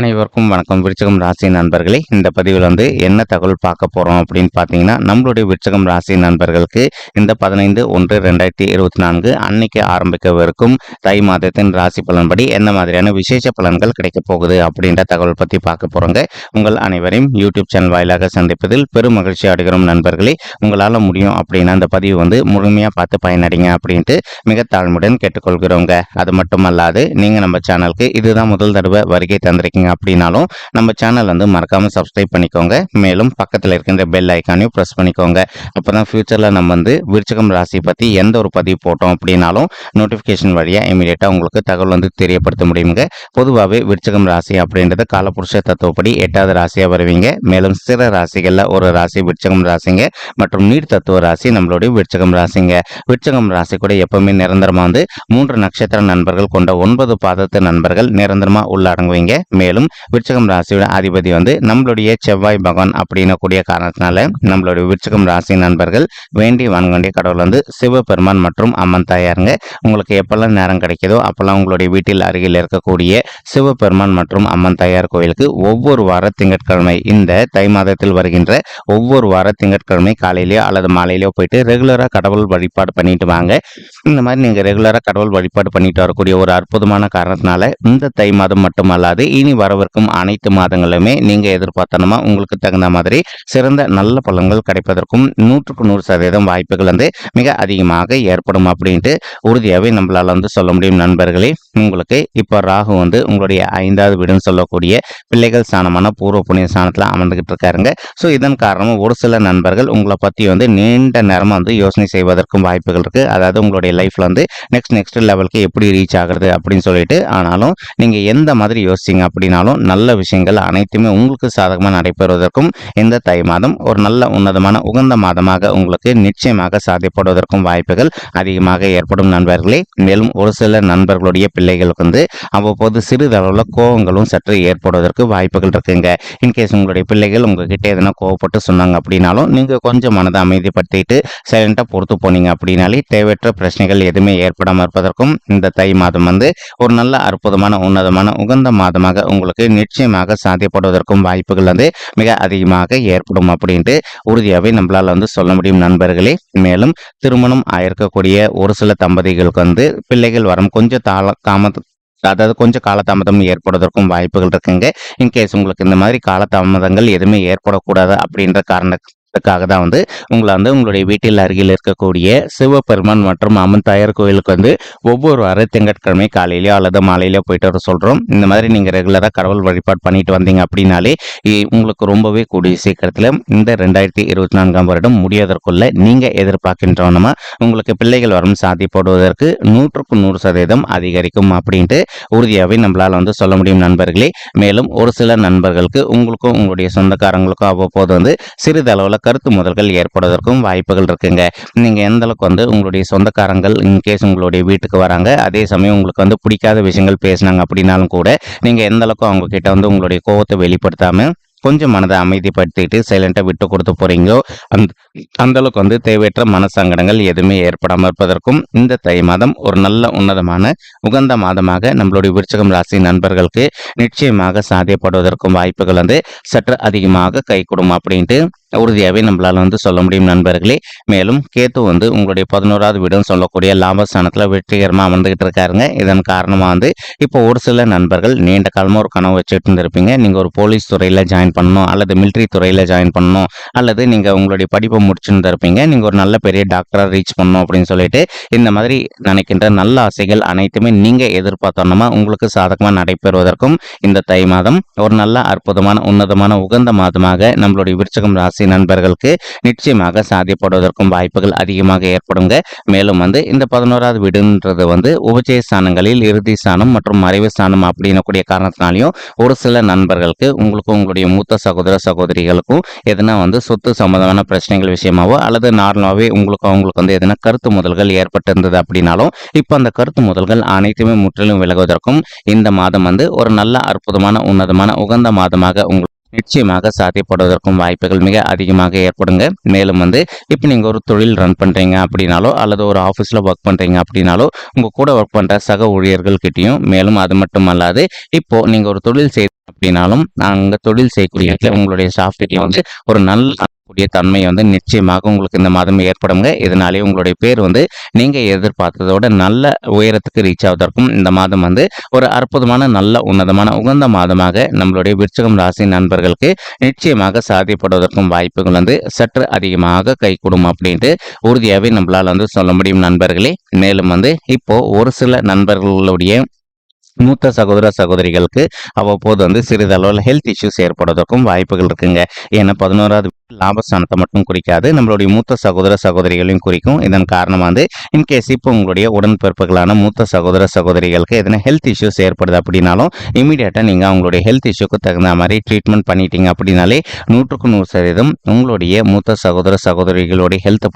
அனைவருக்கும் வணக்கம். விருச்சகம் ராசி நண்பர்களே இந்த பதிவில் வந்து என்ன தகவல் பார்க்க போகிறோம் அப்படின்னு பார்த்தீங்கன்னா நம்மளுடைய விருச்சகம் ராசி நண்பர்களுக்கு இந்த பதினைந்து ஒன்று ரெண்டாயிரத்தி இருபத்தி நான்கு அன்னைக்கு ஆரம்பிக்கவிருக்கும் தை மாதத்தின் ராசி பலன்படி என்ன மாதிரியான விசேஷ பலன்கள் கிடைக்கப் போகுது அப்படின்ற தகவல் பற்றி பார்க்க போகிறோங்க உங்கள் அனைவரையும் யூடியூப் சேனல் வாயிலாக சந்திப்பதில் பெரும் மகிழ்ச்சி அடைகிறோம் நண்பர்களே. உங்களால் முடியும் அப்படின்னா அந்த பதிவு வந்து முழுமையாக பார்த்து பயனடைங்க அப்படின்ட்டு மிக தாழ்மையுடன் கேட்டுக்கொள்கிறோங்க. அது மட்டும் அல்லாது நீங்கள் நம்ம சேனலுக்கு இதுதான் முதல் தடவை வருகை தந்திருக்கீங்க அப்படின்னாலும் நம்ம சேனல் வந்து மறக்காமல் சப்ஸ்கிரைப் பண்ணிக்கோங்க. மேலும் பக்கத்தில் இருக்கின்ற பெல் ஐக்கானையும் ப்ரெஸ் பண்ணிக்கோங்க. அப்போ தான் ஃப்யூச்சரில் நம்ம வந்து விருச்சகம் ராசி பற்றி எந்த ஒரு பதிவு போட்டோம் அப்படின்னாலும் நோட்டிஃபிகேஷன் வழியாக இமீடியட்டாக உங்களுக்கு தகவல் வந்து தெரியப்படுத்த முடியுங்க. பொதுவாகவே விருச்சகம் ராசி அப்படின்றது காலபுருஷ தத்துவப்படி எட்டாவது ராசியாக வருவீங்க. மேலும் சிற ராசிகளில் ஒரு ராசி விருச்சகம் ராசிங்க. மற்றும் நீர் தத்துவ ராசி நம்மளுடைய விருச்சகம் ராசிங்க. விருச்சகம் ராசி கூட எப்பவுமே நிரந்தரமாக வந்து மூன்று நட்சத்திர நண்பர்கள் கொண்ட ஒன்பது பாதத்து நண்பர்கள் நிரந்தரமாக உள்ளடங்குவீங்க. மேலும் விருச்சகம் ராசியோட அதிபதி வந்து நம்மளுடைய செவ்வாய் பகவான் அப்படின்னு கூடிய காரணத்தினால நம்மளுடைய விருச்சகம் ராசி நண்பர்கள் வேண்டி வணங்க கடவுள் வந்து சிவபெருமான் மற்றும் அம்மன் தாயாருங்க. உங்களுக்கு எப்பெல்லாம் நேரம் கிடைக்கிதோ அப்பெல்லாம் உங்களுடைய வீட்டில் அருகில் இருக்கக்கூடிய சிவபெருமான் மற்றும் அம்மன் தாயார் கோயிலுக்கு ஒவ்வொரு வார திங்கட்கிழமை இந்த தை மாதத்தில் வருகின்ற ஒவ்வொரு வார திங்கட்கிழமை காலையிலேயோ அல்லது மாலையிலேயோ போயிட்டு ரெகுலராக கடவுள் வழிபாடு பண்ணிட்டு வாங்க. இந்த மாதிரி நீங்கள் ரெகுலராக கடவுள் வழிபாடு பண்ணிட்டு வரக்கூடிய ஒரு அற்புதமான காரணத்தினால இந்த தை மாதம் மட்டுமல்லாது இனி வரவிருக்கும் அனைத்து மாதங்களுமே நீங்கள் எதிர்பார்த்தனமா உங்களுக்கு தகுந்த மாதிரி சிறந்த நல்ல பலன்கள் கிடைப்பதற்கும் நூற்றுக்கு நூறு சதவீதம் வாய்ப்புகள் வந்து மிக அதிகமாக ஏற்படும் அப்படின்ட்டு உறுதியாகவே நம்மளால வந்து சொல்ல முடியும். நண்பர்களே உங்களுக்கு இப்போ ராகு வந்து உங்களுடைய ஐந்தாவது வீடுன்னு சொல்லக்கூடிய பிள்ளைகள் ஸ்தானமான பூர்வ புண்ணிய ஸ்தானத்தில் அமர்ந்துகிட்டு இருக்காருங்க. ஸோ இதன் காரணமாக ஒரு சில நண்பர்கள் உங்களை பற்றி வந்து நீண்ட நேரமாக வந்து யோசனை செய்வதற்கும் வாய்ப்புகள் இருக்குது அதாவது உங்களுடைய லைஃப்பில் வந்து நெக்ஸ்ட் நெக்ஸ்ட் லெவலுக்கு எப்படி ரீச் ஆகுறது அப்படின்னு சொல்லிட்டு ஆனாலும் நீங்கள் எந்த மாதிரி யோசிச்சிங்க அப்படின்னாலும் நல்ல விஷயங்கள் அனைத்துமே உங்களுக்கு சாதகமாக நடைபெறுவதற்கும் இந்த தை மாதம் ஒரு நல்ல உன்னதமான உகந்த மாதமாக உங்களுக்கு நிச்சயமாக சாதிப்படுவதற்கும் வாய்ப்புகள் அதிகமாக ஏற்படும் நண்பர்களே. மேலும் ஒரு சில நண்பர்களுடைய பிள்ளைகளுக்கு வந்து அவ்வப்போது சிறிதளவில் கோவங்களும் சற்று ஏற்படுவதற்கு வாய்ப்புகள் இருக்குங்க. இன்கேஸ் உங்களுடைய பிள்ளைகள் உங்ககிட்ட எதனா கோவப்பட்டு சொன்னாங்க அப்படின்னாலும் நீங்கள் கொஞ்சம் மனதை அமைதிப்படுத்திட்டு சைலண்டாக பொறுத்து போனீங்க அப்படின்னாலே தேவையற்ற பிரச்சனைகள் எதுவுமே ஏற்படாமல் இருப்பதற்கும் இந்த தை மாதம் வந்து ஒரு நல்ல அற்புதமான உன்னதமான உகந்த மாதமாக உங்களுக்கு உங்களுக்கு நிச்சயமாக சாத்தியப்படுவதற்கும் வாய்ப்புகள் வந்து மிக அதிகமாக ஏற்படும் அப்படின்ட்டு உறுதியாகவே நம்மளால் வந்து சொல்ல முடியும் நண்பர்களே. மேலும் திருமணம் ஆயிருக்கக்கூடிய ஒரு சில தம்பதிகளுக்கு வந்து பிள்ளைகள் வரும் கொஞ்சம் தாள தாமத அதாவது கொஞ்சம் காலதாமதம் ஏற்படுவதற்கும் வாய்ப்புகள் இருக்குங்க. இன்கேஸ் உங்களுக்கு இந்த மாதிரி காலதாமதங்கள் எதுவுமே ஏற்படக்கூடாது அப்படின்ற காரண அதுக்காக தான் வந்து உங்களை வந்து உங்களுடைய வீட்டில் அருகில் இருக்கக்கூடிய சிவபெருமான் மற்றும் அம்மன் தாயார் கோயிலுக்கு வந்து ஒவ்வொரு வார திங்கட்கிழமை காலையிலயோ அல்லது மாலையிலோ போயிட்டு வர சொல்கிறோம் இந்த மாதிரி நீங்கள் ரெகுலராக கடவுள் வழிபாடு பண்ணிட்டு வந்தீங்க அப்படின்னாலே உங்களுக்கு ரொம்பவே கூடிய சீக்கிரத்தில் இந்த ரெண்டாயிரத்தி இருபத்தி நான்காம் வருடம் முடிவதற்குள்ள நீங்கள் எதிர்பார்க்கின்றவனமா உங்களுக்கு பிள்ளைகள் வரும் போடுவதற்கு நூற்றுக்கு நூறு சதவீதம் அதிகரிக்கும் அப்படின்ட்டு உறுதியாகவே நம்மளால் வந்து சொல்ல முடியும் நண்பர்களே. மேலும் ஒரு சில நண்பர்களுக்கு உங்களுக்கும் உங்களுடைய சொந்தக்காரங்களுக்கும் அவ்வப்போது வந்து சிறிதளவில் கருத்து முதல்கள் ஏற்படுவதற்கும் வாய்ப்புகள் இருக்குங்க. நீங்கள் எந்த அளவுக்கு வந்து உங்களுடைய சொந்தக்காரங்கள் இன்கேஸ் உங்களுடைய வீட்டுக்கு வராங்க அதே சமயம் உங்களுக்கு வந்து பிடிக்காத விஷயங்கள் பேசினாங்க அப்படின்னாலும் கூட நீங்கள் எந்த அளவுக்கு அவங்க கிட்ட வந்து உங்களுடைய கோபத்தை வெளிப்படுத்தாமல் கொஞ்சம் மனதை அமைதிப்படுத்திட்டு சைலண்டாக விட்டு கொடுத்து போறீங்களோ அந்த அந்த அளவுக்கு வந்து தேவையற்ற மனசங்கடங்கள் எதுவுமே ஏற்படாமல் இருப்பதற்கும் இந்த தை மாதம் ஒரு நல்ல உன்னதமான உகந்த மாதமாக நம்மளுடைய விருச்சகம் ராசி நண்பர்களுக்கு நிச்சயமாக சாத்தியப்படுவதற்கும் வாய்ப்புகள் வந்து சற்று அதிகமாக கைகூடும் அப்படின்ட்டு உறுதியாகவே நம்மளால் வந்து சொல்ல முடியும் நண்பர்களே. மேலும் கேத்து வந்து உங்களுடைய பதினோராவது வீடுன்னு சொல்லக்கூடிய லாபஸ்தானத்தில் வெற்றிகரமாக அமர்ந்துகிட்டு இருக்காருங்க. இதன் காரணமாக வந்து இப்போ ஒரு சில நண்பர்கள் நீண்ட காலமாக ஒரு கனவு வச்சுட்டு இருந்திருப்பீங்க. நீங்கள் ஒரு போலீஸ் துறையில் ஜாயின் பண்ணணும் அல்லது மிலிட்ரி துறையில் ஜாயின் பண்ணணும் அல்லது நீங்கள் உங்களுடைய படிப்பை முடிச்சுருந்துருப்பீங்க நீங்கள் ஒரு நல்ல பெரிய டாக்டராக ரீச் பண்ணணும் அப்படின்னு சொல்லிட்டு இந்த மாதிரி நினைக்கின்ற நல்ல ஆசைகள் அனைத்துமே நீங்கள் எதிர்பார்த்தோன்னா உங்களுக்கு சாதகமாக நடைபெறுவதற்கும் இந்த தை மாதம் ஒரு நல்ல அற்புதமான உன்னதமான உகந்த மாதமாக நம்மளுடைய விருச்சகம் ராசி நண்பர்களுக்கு நிச்சயமாக சாதிப்படுவதற்கும் வாய்ப்புகள் அதிகமாக ஏற்படுங்க. மேலும் வந்து இந்த பதினோராவது வீடுன்றது வந்து உபஜய ஸ்தானங்களில் இறுதி ஸ்தானம் மற்றும் மறைவு ஸ்தானம் அப்படின்னக்கூடிய காரணத்தினாலையும் ஒரு சில நண்பர்களுக்கு உங்களுக்கும் உங்களுடைய மூத்த சகோதர சகோதரிகளுக்கும் எதனா வந்து சொத்து சம்பந்தமான பிரச்சனைகள் விஷயமாவோ அல்லது நார்மலாகவே உங்களுக்கு அவங்களுக்கு வந்து எதனா கருத்து முதல்கள் ஏற்பட்டிருந்தது அப்படின்னாலும் இப்போ அந்த கருத்து முதல்கள் அனைத்துமே முற்றிலும் விலகுவதற்கும் இந்த மாதம் வந்து ஒரு நல்ல அற்புதமான உன்னதமான உகந்த மாதமாக உங்களுக்கு நிச்சயமாக சாத்தியப்படுவதற்கும் வாய்ப்புகள் மிக அதிகமாக ஏற்படுங்க. மேலும் வந்து இப்போ நீங்கள் ஒரு தொழில் ரன் பண்ணுறீங்க அப்படின்னாலோ அல்லது ஒரு ஆஃபீஸில் ஒர்க் பண்ணுறீங்க அப்படின்னாலோ உங்கள் கூட ஒர்க் பண்ணுற சக ஊழியர்கள் கிட்டேயும் மேலும் அது மட்டும் அல்லாது இப்போ நீங்கள் ஒரு தொழில் செய் அப்படின்னாலும் அங்கே தொழில் செய்யக்கூடிய உங்களுடைய ஸ்டாஃப் கிட்டேயும் வந்து ஒரு நல்ல கூடிய தன்மை வந்து நிச்சயமாக உங்களுக்கு இந்த மாதம் ஏற்படுங்க. இதனாலே உங்களுடைய பேர் வந்து நீங்கள் எதிர்பார்த்ததோட நல்ல உயரத்துக்கு ரீச் ஆவதற்கும் இந்த மாதம் வந்து ஒரு அற்புதமான நல்ல உன்னதமான உகந்த மாதமாக நம்மளுடைய விருச்சகம் ராசி நண்பர்களுக்கு நிச்சயமாக சாதிப்படுவதற்கும் வாய்ப்புகள் வந்து சற்று அதிகமாக கைகூடும் அப்படின்ட்டு உறுதியாகவே நம்மளால் வந்து சொல்ல முடியும் நண்பர்களே. மேலும் வந்து இப்போ ஒரு சில நண்பர்களுடைய மூத்த சகோதர சகோதரிகளுக்கு அவ்வப்போது வந்து சிறிதளவில் ஹெல்த் இஷ்யூஸ் ஏற்படுவதற்கும் வாய்ப்புகள் இருக்குங்க. ஏன்னா பதினோராவது லாபஸ்தானத்தை மட்டும் குறிக்காது நம்மளுடைய மூத்த சகோதர சகோதரிகளையும் குறிக்கும். இதன் காரணமாக வந்து இன்கேஸ் இப்போ உங்களுடைய உடன்பிறப்புகளான மூத்த சகோதர சகோதரிகளுக்கு எதனா ஹெல்த் இஷ்யூஸ் ஏற்படுது அப்படின்னாலும் இமீடியட்டாக நீங்கள் அவங்களுடைய ஹெல்த் இஷ்யூக்கு தகுந்த மாதிரி ட்ரீட்மெண்ட் பண்ணிட்டீங்க அப்படின்னாலே நூற்றுக்கு நூறு சதவீதம் உங்களுடைய மூத்த சகோதர சகோதரிகளுடைய ஹெல்த்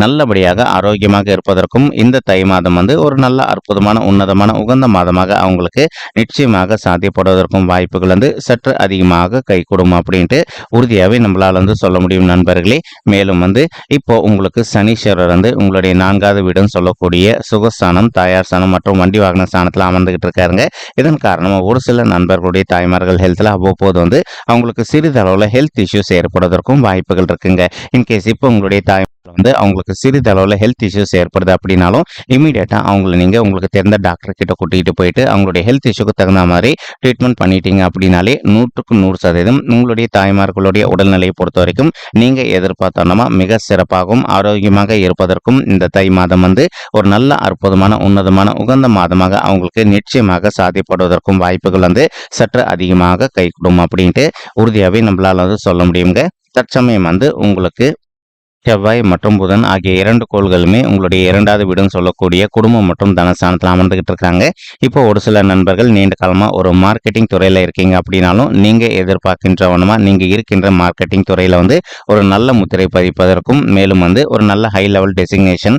நல்லபடியாக ஆரோக்கியமாக இருப்பதற்கும் இந்த தை மாதம் வந்து ஒரு நல்ல அற்புதமான உன்னதமான உகந்த மாதமாக அவங்களுக்கு நிச்சயமாக சாத்தியப்படுவதற்கும் வாய்ப்புகள் வந்து சற்று அதிகமாக கைகூடும் அப்படின்ட்டு உறுதியாகவே நம்மளால் வந்து சொல்ல முடியும் நண்பர்களே. மேலும் வந்து இப்போ உங்களுக்கு சனீஸ்வரர் வந்து உங்களுடைய நான்காவது வீடுன்னு சொல்லக்கூடிய சுகஸ்தானம் தாயார் ஸ்தானம் மற்றும் வண்டி வாகன ஸ்தானத்தில் அமர்ந்துகிட்டு இருக்காருங்க. இதன் காரணமாக ஒரு சில நண்பர்களுடைய தாய்மார்கள் ஹெல்த்தில் அவ்வப்போது வந்து அவங்களுக்கு சிறிதளவில் ஹெல்த் இஷ்யூஸ் ஏற்படுவதற்கும் வாய்ப்புகள் இருக்குங்க. இன்கேஸ் இப்போ உங்களுடைய தாய் வந்து அவங்களுக்கு சிறிதளவில் ஹெல்த் இஷ்யூஸ் ஏற்படுது அப்படின்னாலும் இமீடியட்டாக அவங்கள நீங்கள் உங்களுக்கு தெரிந்த டாக்டர் கிட்ட கூட்டிகிட்டு போயிட்டு அவங்களுடைய ஹெல்த் இஷ்யூக்கு தகுந்த மாதிரி ட்ரீட்மெண்ட் பண்ணிட்டீங்க அப்படின்னாலே நூற்றுக்கு நூறு சதவீதம் உங்களுடைய தாய்மார்களுடைய உடல்நிலையை பொறுத்த வரைக்கும் நீங்கள் எதிர்பார்த்தோன்னா மிக சிறப்பாகவும் ஆரோக்கியமாக இருப்பதற்கும் இந்த தை மாதம் வந்து ஒரு நல்ல அற்புதமான உன்னதமான உகந்த மாதமாக அவங்களுக்கு நிச்சயமாக சாத்தியப்படுவதற்கும் வாய்ப்புகள் வந்து சற்று அதிகமாக கைகூடும் அப்படின்ட்டு உறுதியாகவே நம்மளால் வந்து சொல்ல முடியுங்க தற்சமயம் வந்து உங்களுக்கு செவ்வாய் மற்றும் புதன் ஆகிய இரண்டு கோள்களுமே உங்களுடைய இரண்டாவது வீடுன்னு சொல்லக்கூடிய குடும்பம் மற்றும் தனஸ்தானத்தில் அமர்ந்துகிட்டு இருக்காங்க. இப்போ ஒரு சில நண்பர்கள் நீண்ட காலமாக ஒரு மார்க்கெட்டிங் துறையில் இருக்கீங்க அப்படின்னாலும் நீங்கள் எதிர்பார்க்கின்றவனமா நீங்கள் இருக்கின்ற மார்க்கெட்டிங் துறையில் வந்து ஒரு நல்ல முத்திரை பதிப்பதற்கும் மேலும் வந்து ஒரு நல்ல ஹை லெவல் டெசிக்னேஷன்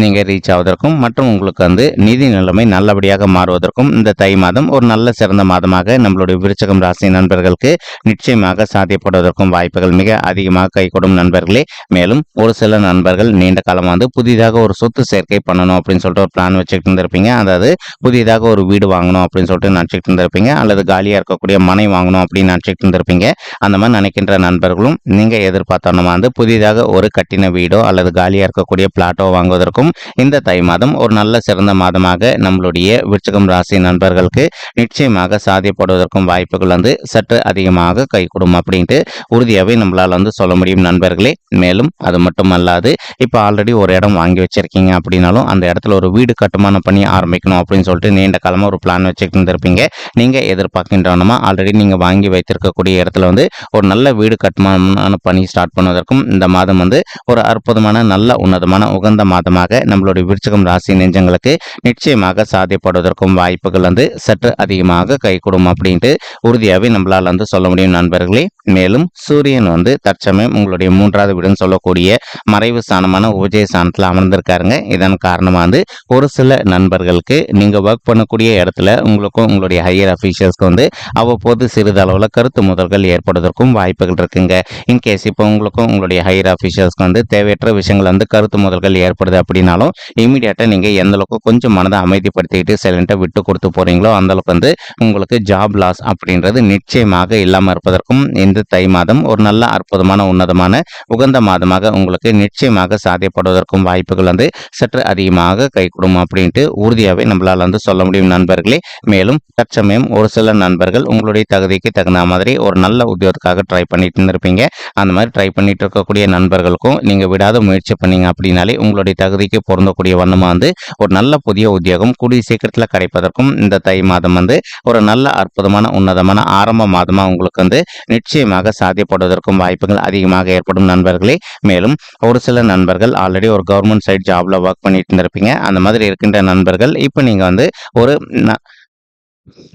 நீங்கள் ரீச் ஆவதற்கும் மற்றும் உங்களுக்கு வந்து நிதி நிலைமை நல்லபடியாக மாறுவதற்கும் இந்த தை மாதம் ஒரு நல்ல சிறந்த மாதமாக நம்மளுடைய விருச்சகம் ராசி நண்பர்களுக்கு நிச்சயமாக சாத்தியப்படுவதற்கும் வாய்ப்புகள் மிக அதிகமாக கைகூடும் நண்பர்களே. மேலும் ஒரு சில நண்பர்கள் நீண்ட காலமாக வந்து புதிதாக ஒரு சொத்து சேர்க்கை பண்ணணும் அப்படின்னு சொல்லிட்டு ஒரு பிளான் வச்சுக்கிட்டு இருந்திருப்பீங்க. அதாவது புதிதாக ஒரு வீடு வாங்கணும் அப்படின்னு சொல்லிட்டு நினச்சிக்கிட்டு இருந்திருப்பீங்க. அல்லது காலியாக இருக்கக்கூடிய மனை வாங்கணும் அப்படின்னு நினச்சிக்கிட்டு இருந்திருப்பீங்க. அந்த மாதிரி நினைக்கின்ற நண்பர்களும் நீங்கள் எதிர்பார்த்தோன்னா வந்து புதிதாக ஒரு கட்டின வீடோ அல்லது காலியாக இருக்கக்கூடிய பிளாட்டோ வாங்குவதற்கும் இந்த தை மாதம் ஒரு நல்ல சிறந்த மாதமாக நம்மளுடைய விருச்சகம் ராசி நண்பர்களுக்கு நிச்சயமாக சாதியப்படுவதற்கும் வாய்ப்புகள் வந்து சற்று அதிகமாக கைகூடும் அப்படின்ட்டு உறுதியாகவே நம்மளால் வந்து சொல்ல முடியும் நண்பர்களே. மேலும் அது மட்டும் அல்லாது இப்போ ஆல்ரெடி ஒரு இடம் வாங்கி வச்சிருக்கீங்க அப்படின்னாலும் அந்த இடத்துல ஒரு வீடு கட்டுமானம் பண்ணி ஆரம்பிக்கணும் அப்படின்னு சொல்லிட்டு நீண்ட காலமாக ஒரு பிளான் வச்சுக்கிட்டு இருந்திருப்பீங்க. நீங்கள் எதிர்பார்க்கின்றவனமா ஆல்ரெடி நீங்கள் வாங்கி வைத்திருக்கக்கூடிய இடத்துல வந்து ஒரு நல்ல வீடு கட்டுமானமான பணி ஸ்டார்ட் பண்ணுவதற்கும் இந்த மாதம் வந்து ஒரு அற்புதமான நல்ல உன்னதமான உகந்த மாதமாக நம்மளுடைய விருச்சகம் ராசி நெஞ்சங்களுக்கு நிச்சயமாக சாதியப்படுவதற்கும் வாய்ப்புகள் வந்து சற்று அதிகமாக கைகூடும் அப்படின்ட்டு உறுதியாகவே நம்மளால் வந்து சொல்ல முடியும் நண்பர்களே. மேலும் சூரியன் வந்து தற்சமயம் உங்களுடைய மூன்றாவது வீடுன்னு சொல்லக்கூடிய மறைவு ஸ்தானமான உபஜய ஸ்தானத்தில் அமர்ந்திருக்காருங்க. இதன் காரணமாக வந்து ஒரு சில நண்பர்களுக்கு நீங்கள் ஒர்க் பண்ணக்கூடிய இடத்துல உங்களுக்கும் உங்களுடைய ஹையர் அஃபீஷியல்ஸ்க்கு வந்து அவ்வப்போது சிறிதளவில் கருத்து முதல்கள் ஏற்படுவதற்கும் வாய்ப்புகள் இருக்குங்க. இன்கேஸ் இப்போ உங்களுக்கும் உங்களுடைய ஹையர் அஃபீஷியல்ஸ்க்கு வந்து தேவையற்ற விஷயங்கள் வந்து கருத்து முதல்கள் ஏற்படுது அப்படின்னாலும் இமீடியட்டாக நீங்கள் எந்த அளவுக்கு கொஞ்சம் மனதை அமைதிப்படுத்திக்கிட்டு சைலண்ட்டாக விட்டு கொடுத்து போகிறீங்களோ அந்தளவுக்கு வந்து உங்களுக்கு ஜாப் லாஸ் அப்படின்றது நிச்சயமாக இல்லாமல் இருப்பதற்கும் இந்த தை மாதம். ஒரு நல்ல அற்புதமான உன்னதமான உகந்த மாதமாக உங்களுக்கு நிச்சயமாக சாத்தியப்படுவதற்கும் வாய்ப்புகள் வந்து சற்று அதிகமாக கைகூடும் அப்படின்ட்டு உறுதியாகவே நம்மளால் வந்து சொல்ல முடியும் நண்பர்களே. மேலும் தற்சமயம் ஒரு சில நண்பர்கள் உங்களுடைய தகுதிக்கு தகுந்த மாதிரி ஒரு நல்ல உத்தியோகத்துக்காக ட்ரை பண்ணிட்டு இருந்திருப்பீங்க. அந்த மாதிரி ட்ரை பண்ணிட்டு இருக்கக்கூடிய நண்பர்களுக்கும் நீங்கள் விடாத முயற்சி பண்ணீங்க அப்படின்னாலே உங்களுடைய தகுதிக்கு பொருந்தக்கூடிய வண்ணமாக வந்து ஒரு நல்ல புதிய உத்தியோகம் கூடிய சீக்கிரத்தில் கிடைப்பதற்கும் இந்த தை மாதம் வந்து ஒரு நல்ல அற்புதமான உன்னதமான ஆரம்ப மாதமாக உங்களுக்கு வந்து நிச்சயம் நிச்சயமாக சாத்தியப்படுவதற்கும் வாய்ப்புகள் அதிகமாக ஏற்படும் நண்பர்களே. மேலும் ஒரு சில நண்பர்கள் ஆல்ரெடி ஒரு கவர்மெண்ட் சைட் ஜாப்ல ஒர்க் பண்ணிட்டு இருந்திருப்பீங்க. அந்த மாதிரி இருக்கின்ற நண்பர்கள் இப்போ நீங்கள் வந்து ஒரு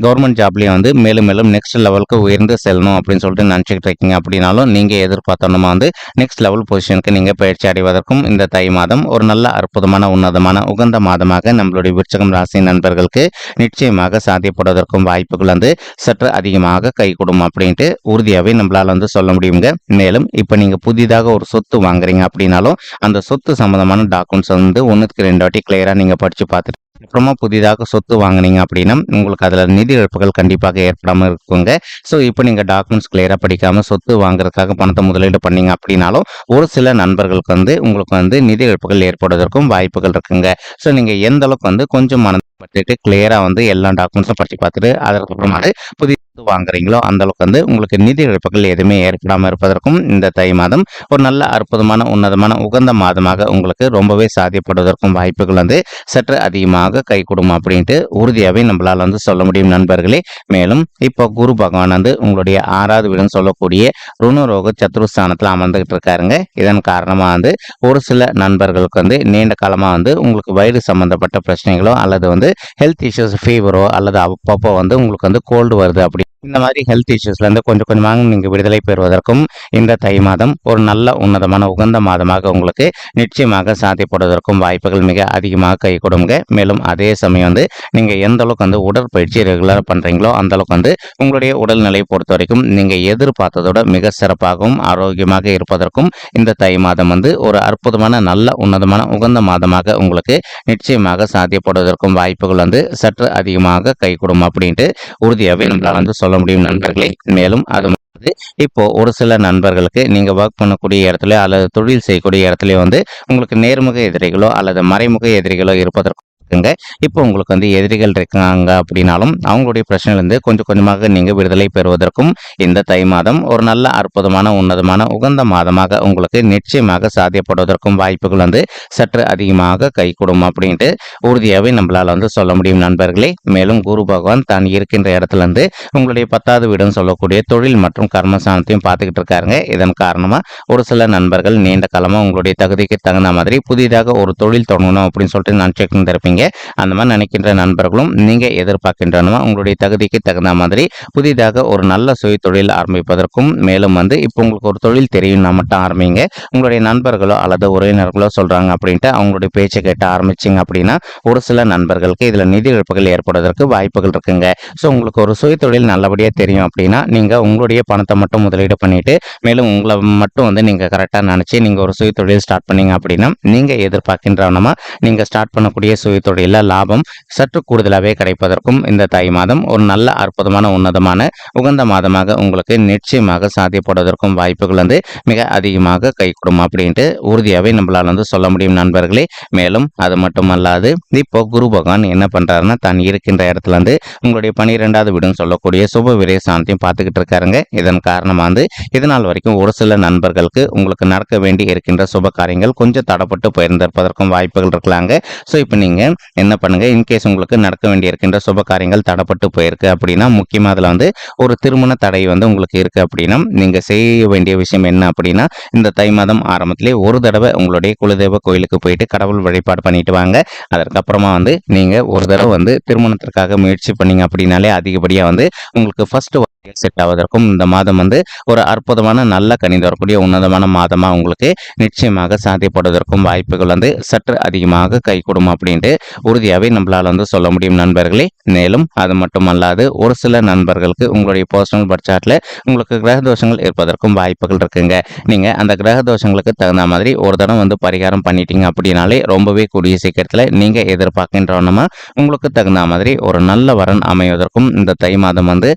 கவர்மெண்ட் ஜாப்லேயும் வந்து மேலும் மேலும் நெக்ஸ்ட் லெவலுக்கு உயர்ந்து செல்லணும் அப்படின்னு சொல்லிட்டு நினச்சிக்கிட்டு இருக்கீங்க அப்படின்னாலும் நீங்கள் எதிர்பார்த்தோன்னா வந்து நெக்ஸ்ட் லெவல் பொசிஷனுக்கு நீங்கள் பயிற்சி அடைவதற்கும் இந்த தை மாதம் ஒரு நல்ல அற்புதமான உன்னதமான உகந்த மாதமாக நம்மளுடைய விருச்சகம் ராசி நண்பர்களுக்கு நிச்சயமாக சாத்தியப்படுவதற்கும் வாய்ப்புகள் வந்து சற்று அதிகமாக கை கொடுக்கும் அப்படின்ட்டு உறுதியாகவே நம்மளால் வந்து சொல்ல முடியுங்க. மேலும் இப்போ நீங்கள் புதிதாக ஒரு சொத்து வாங்குறீங்க அப்படின்னாலும் அந்த சொத்து சம்மந்தமான டாக்குமெண்ட்ஸ் வந்து ஒன்றுக்கு ரெண்டு வாட்டி கிளியராக நீங்கள் படித்து பார்த்துட்டு அப்புறமா புதிதாக சொத்து வாங்குனீங்க அப்படின்னா உங்களுக்கு அதில் நிதி இழப்புகள் கண்டிப்பாக ஏற்படாமல் இருக்குங்க. ஸோ இப்போ நீங்கள் டாக்குமெண்ட்ஸ் கிளியராக படிக்காமல் சொத்து வாங்குறதுக்காக பணத்தை முதலீடு பண்ணீங்க அப்படின்னாலும் ஒரு சில நண்பர்களுக்கு வந்து உங்களுக்கு வந்து நிதி இழப்புகள் ஏற்படுவதற்கும் வாய்ப்புகள் இருக்குங்க. ஸோ நீங்கள் எந்த அளவுக்கு வந்து கொஞ்சம் மன பட்ஜெட்டு கிளியராக வந்து எல்லா டாக்குமெண்ட்ஸும் படித்து பார்த்துட்டு அதற்கப்புறமா புதிய சொத்து வாங்குறீங்களோ அந்த அளவுக்கு வந்து உங்களுக்கு நிதி இழப்புகள் எதுவுமே ஏற்படாமல் இருப்பதற்கும் இந்த தை மாதம் ஒரு நல்ல அற்புதமான உன்னதமான உகந்த மாதமாக உங்களுக்கு ரொம்பவே சாத்தியப்படுவதற்கும் வாய்ப்புகள் வந்து சற்று அதிகமாக கை கொடுக்கும் அப்படின்ட்டு உறுதியாகவே நம்மளால் வந்து சொல்ல முடியும் நண்பர்களே. மேலும் இப்போ குரு பகவான் வந்து உங்களுடைய ஆறாவது வீடுன்னு சொல்லக்கூடிய ருணரோக சத்ருஸ்தானத்தில் அமர்ந்துகிட்டு இருக்காருங்க. இதன் காரணமாக வந்து ஒரு சில நண்பர்களுக்கு வந்து நீண்ட காலமாக வந்து உங்களுக்கு வயிறு சம்பந்தப்பட்ட பிரச்சனைகளோ அல்லது வந்து ஹெல்த் இஷ்யூஸ் ஃபீவரோ அல்லது அப்பப்போ வந்து உங்களுக்கு வந்து கோல்டு வருது அப்படி இந்த மாதிரி ஹெல்த் இஷ்யூஸ்லேருந்து கொஞ்சம் கொஞ்சமாக நீங்கள் விடுதலை பெறுவதற்கும் இந்த தை மாதம் ஒரு நல்ல உன்னதமான உகந்த மாதமாக உங்களுக்கு நிச்சயமாக சாத்தியப்படுவதற்கும் வாய்ப்புகள் மிக அதிகமாக கை கொடுங்க. மேலும் அதே சமயம் வந்து நீங்கள் எந்த அளவுக்கு வந்து உடற்பயிற்சி ரெகுலராக பண்ணுறீங்களோ அந்த அளவுக்கு வந்து உங்களுடைய உடல்நிலையை பொறுத்த வரைக்கும் நீங்கள் எதிர்பார்த்ததோட மிக சிறப்பாகவும் ஆரோக்கியமாக இருப்பதற்கும் இந்த தை மாதம் வந்து ஒரு அற்புதமான நல்ல உன்னதமான உகந்த மாதமாக உங்களுக்கு நிச்சயமாக சாத்தியப்படுவதற்கும் வாய்ப்புகள் வந்து சற்று அதிகமாக கை கொடுக்கும் அப்படின்ட்டு உறுதியாகவே நம்மளால் வந்து சொல்ல முடியும் நண்பர்களே. மேலும் அது வந்து இப்போ ஒரு சில நண்பர்களுக்கு நீங்க ஒர்க் பண்ணக்கூடிய இடத்துல அல்லது தொழில் செய்யக்கூடிய இடத்துல வந்து உங்களுக்கு நேர்முக எதிரிகளோ அல்லது மறைமுக எதிரிகளோ இருப்பதற்கு இருக்குங்க. இப்போ உங்களுக்கு வந்து எதிரிகள் இருக்காங்க அப்படின்னாலும் அவங்களுடைய பிரச்சனையிலேருந்து கொஞ்சம் கொஞ்சமாக நீங்கள் விடுதலை பெறுவதற்கும் இந்த தை மாதம் ஒரு நல்ல அற்புதமான உன்னதமான உகந்த மாதமாக உங்களுக்கு நிச்சயமாக சாத்தியப்படுவதற்கும் வாய்ப்புகள் வந்து சற்று அதிகமாக கைகூடும் அப்படின்ட்டு உறுதியாகவே நம்மளால் வந்து சொல்ல முடியும் நண்பர்களே. மேலும் குரு பகவான் தான் இருக்கின்ற இடத்துல இருந்து உங்களுடைய பத்தாவது வீடுன்னு சொல்லக்கூடிய தொழில் மற்றும் கர்மஸ்தானத்தையும் பார்த்துக்கிட்டு இருக்காருங்க. இதன் காரணமாக ஒரு சில நண்பர்கள் நீண்ட காலமாக உங்களுடைய தகுதிக்கு தகுந்த மாதிரி புதிதாக ஒரு தொழில் தொடங்கணும் அப்படின்னு சொல்லிட்டு நான் செக் இருப்பீங்க. அந்த மாதிரி நினைக்கின்ற நண்பர்களும் நீங்கள் எதிர்பார்க்கின்றனமா உங்களுடைய தகுதிக்கு தகுந்த மாதிரி புதிதாக ஒரு நல்ல சுய தொழில் ஆரம்பிப்பதற்கும் மேலும் வந்து இப்போ உங்களுக்கு ஒரு தொழில் தெரியும்னா மட்டும் ஆரம்பிங்க. உங்களுடைய நண்பர்களோ அல்லது உறவினர்களோ சொல்கிறாங்க அப்படின்ட்டு அவங்களுடைய பேச்சை கேட்டு ஆரம்பிச்சிங்க அப்படின்னா ஒரு சில நண்பர்களுக்கு இதில் நிதி இழப்புகள் ஏற்படுவதற்கு வாய்ப்புகள் இருக்குங்க. ஸோ உங்களுக்கு ஒரு சுய தொழில் நல்லபடியாக தெரியும் அப்படின்னா நீங்கள் உங்களுடைய பணத்தை மட்டும் முதலீடு பண்ணிட்டு மேலும் உங்களை மட்டும் வந்து நீங்கள் கரெக்டாக நினச்சி நீங்கள் ஒரு சுய தொழில் ஸ்டார்ட் பண்ணீங்க அப்படின்னா நீங்கள் எதிர்பார்க்கின்றனமா நீங்கள் ஸ்டார்ட் பண்ணக்கூடிய சுய தொழிலில் லாபம் சற்று கூடுதலாகவே கிடைப்பதற்கும் இந்த தை மாதம் ஒரு நல்ல அற்புதமான உன்னதமான உகந்த மாதமாக உங்களுக்கு நிச்சயமாக சாத்தியப்படுவதற்கும் வாய்ப்புகள் வந்து மிக அதிகமாக கைகூடும் அப்படின்ட்டு உறுதியாகவே நம்மளால் வந்து சொல்ல முடியும் நண்பர்களே. மேலும் அது மட்டுமல்லாது இப்போ குரு பகவான் என்ன பண்ணுறாருன்னா தான் இருக்கின்ற இடத்துல இருந்து உங்களுடைய பனிரெண்டாவது வீடுன்னு சொல்லக்கூடிய சுப விரை சாந்தியும் பார்த்துக்கிட்டு இருக்காருங்க. இதன் காரணமாக வந்து இதனால் வரைக்கும் ஒரு சில நண்பர்களுக்கு உங்களுக்கு நடக்க வேண்டி இருக்கின்ற சுப காரியங்கள் கொஞ்சம் தடப்பட்டு போயிருந்திருப்பதற்கும் வாய்ப்புகள் இருக்கலாங்க. ஸோ இப்போ நீங்கள் என்ன பண்ணுங்க? இன்கேஸ் உங்களுக்கு நடக்க வேண்டியிருக்கின்ற சுப காரியங்கள் தடப்பட்டு போயிருக்கு அப்படின்னா முக்கியமாக அதில் வந்து ஒரு திருமண தடை வந்து உங்களுக்கு இருக்கு அப்படின்னா நீங்கள் செய்ய வேண்டிய விஷயம் என்ன அப்படின்னா இந்த தை மாதம் ஆரம்பத்திலே ஒரு தடவை உங்களுடைய குலதெய்வ கோயிலுக்கு போயிட்டு கடவுள் வழிபாடு பண்ணிட்டு வாங்க. அதற்கப்புறமா வந்து நீங்கள் ஒரு தடவை வந்து திருமணத்திற்காக முயற்சி பண்ணீங்க அப்படின்னாலே அதிகப்படியாக வந்து உங்களுக்கு ஃபர்ஸ்ட் செட் ஆவதற்கும் இந்த மாதம் வந்து ஒரு அற்புதமான நல்ல கணிந்து வரக்கூடிய உன்னதமான மாதமாக உங்களுக்கு நிச்சயமாக சாத்தியப்படுவதற்கும் வாய்ப்புகள் வந்து சற்று அதிகமாக கை அப்படின்ட்டு உறுதியாகவே நம்மளால் வந்து சொல்ல முடியும் நண்பர்களே. மேலும் அது மட்டுமல்லாது ஒரு சில நண்பர்களுக்கு உங்களுடைய பர்சனல் பட்சாட்டில் உங்களுக்கு கிரக தோஷங்கள் இருப்பதற்கும் வாய்ப்புகள் இருக்குங்க. நீங்கள் அந்த கிரக தோஷங்களுக்கு தகுந்த மாதிரி ஒரு தடவை வந்து பரிகாரம் பண்ணிட்டீங்க அப்படின்னாலே ரொம்பவே கூடிய சீக்கிரத்தில் நீங்கள் எதிர்பார்க்கின்றவனமா உங்களுக்கு தகுந்த மாதிரி ஒரு நல்ல வரன் அமைவதற்கும் இந்த தை மாதம் வந்து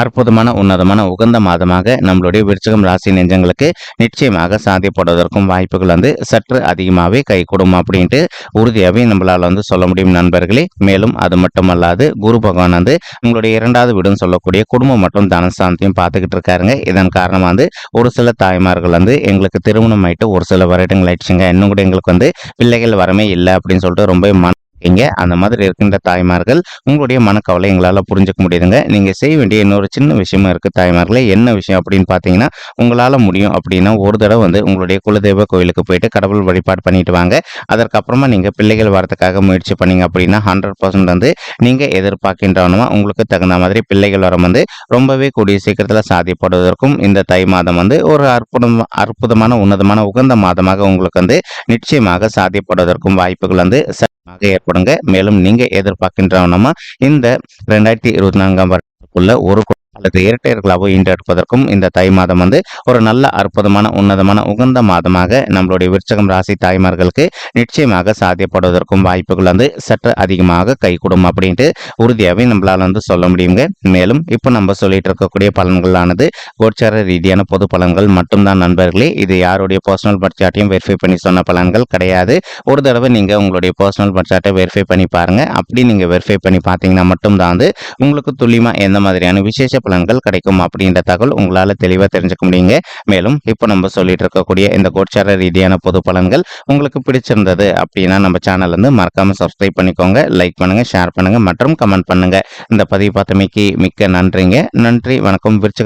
அற்புதமான உன்னதமான உகந்த மாதமாக நம்மளுடைய விருச்சகம் ராசி நெஞ்சங்களுக்கு நிச்சயமாக சாத்தியப்படுவதற்கும் வாய்ப்புகள் வந்து சற்று அதிகமாகவே கை அப்படின்ட்டு உறுதியாகவே நம்மளால் வந்து சொல்ல முடியும் நண்பர்களே. மேலும் அது மட்டுமல்லாது குரு பகவான் வந்து உங்களுடைய இரண்டாவது வீடுன்னு சொல்லக்கூடிய குடும்பம் மற்றும் தனசாந்தியும் பார்த்துக்கிட்டு இருக்காருங்க. இதன் காரணமாக வந்து ஒரு சில தாய்மார்கள் வந்து எங்களுக்கு திருமணம் ஆயிட்டு ஒரு சில வருடங்கள் ஆயிடுச்சுங்க. இன்னும் கூட எங்களுக்கு வந்து பிள்ளைகள் வரமே இல்லை அப்படின்னு சொல்லிட்டு ரொம்ப மன இருக்கீங்க. அந்த மாதிரி இருக்கின்ற தாய்மார்கள் உங்களுடைய மனக்கவலை எங்களால் புரிஞ்சுக்க முடியுதுங்க. நீங்கள் செய்ய வேண்டிய இன்னொரு சின்ன விஷயமா இருக்குது தாய்மார்களே. என்ன விஷயம் அப்படின்னு பார்த்தீங்கன்னா உங்களால் முடியும் அப்படின்னா ஒரு தடவை வந்து உங்களுடைய குலதெய்வ கோயிலுக்கு போயிட்டு கடவுள் வழிபாடு பண்ணிட்டு வாங்க. அதற்கப்புறமா நீங்கள் பிள்ளைகள் வரதுக்காக முயற்சி பண்ணீங்க அப்படின்னா ஹண்ட்ரட் பர்சன்ட் வந்து நீங்கள் எதிர்பார்க்கின்றவனமா உங்களுக்கு தகுந்த மாதிரி பிள்ளைகள் வரம் வந்து ரொம்பவே கூடிய சீக்கிரத்தில் சாதிப்படுவதற்கும் இந்த தை மாதம் வந்து ஒரு அற்புதம் அற்புதமான உன்னதமான உகந்த மாதமாக உங்களுக்கு வந்து நிச்சயமாக சாத்தியப்படுவதற்கும் வாய்ப்புகள் வந்து ஏற்படுங்க. மேலும் நீங்க எதிர்பார்க்கின்றவனமா இந்த ரெண்டாயிரத்தி இருபத்தி நான்காம் வருடத்துக்குள்ள ஒரு அல்லது அல்லது இரட்டையர்களாவோ ஈண்டெடுப்பதற்கும் இந்த தை மாதம் வந்து ஒரு நல்ல அற்புதமான உன்னதமான உகந்த மாதமாக நம்மளுடைய விருச்சகம் ராசி தாய்மார்களுக்கு நிச்சயமாக சாத்தியப்படுவதற்கும் வாய்ப்புகள் வந்து சற்று அதிகமாக கைகூடும் அப்படின்ட்டு உறுதியாகவே நம்மளால் வந்து சொல்ல முடியுங்க. மேலும் இப்போ நம்ம சொல்லிட்டு இருக்கக்கூடிய பலன்களானது கோச்சார ரீதியான பொது பலன்கள் மட்டும்தான் நண்பர்களே. இது யாருடைய பர்சனல் பட்ஜெட்டையும் வெரிஃபை பண்ணி சொன்ன பலன்கள் கிடையாது. ஒரு தடவை நீங்கள் உங்களுடைய பர்சனல் பட்ஜெட்டை வெரிஃபை பண்ணி பாருங்கள் அப்படி நீங்கள் வெரிஃபை பண்ணி பார்த்தீங்கன்னா மட்டும்தான் வந்து உங்களுக்கு துல்லியமாக எந்த மாதிரியான விசேஷ பலன்கள் கிடைக்கும் அப்படின்ற தகவல் உங்களால் தெளிவாக தெரிஞ்சுக்க முடியுங்க. மேலும் இப்போ நம்ம சொல்லிட்டு இருக்கக்கூடிய இந்த கோச்சார ரீதியான பொது பலன்கள் உங்களுக்கு பிடிச்சிருந்தது அப்படின்னா நம்ம சேனல் வந்து மறக்காம சப்ஸ்கிரைப் பண்ணிக்கோங்க. லைக் பண்ணுங்க ஷேர் பண்ணுங்க மற்றும் கமெண்ட் பண்ணுங்க. இந்த பதிவு பார்த்தமைக்கு மிக்க நன்றிங்க. நன்றி வணக்கம். விரிச்சு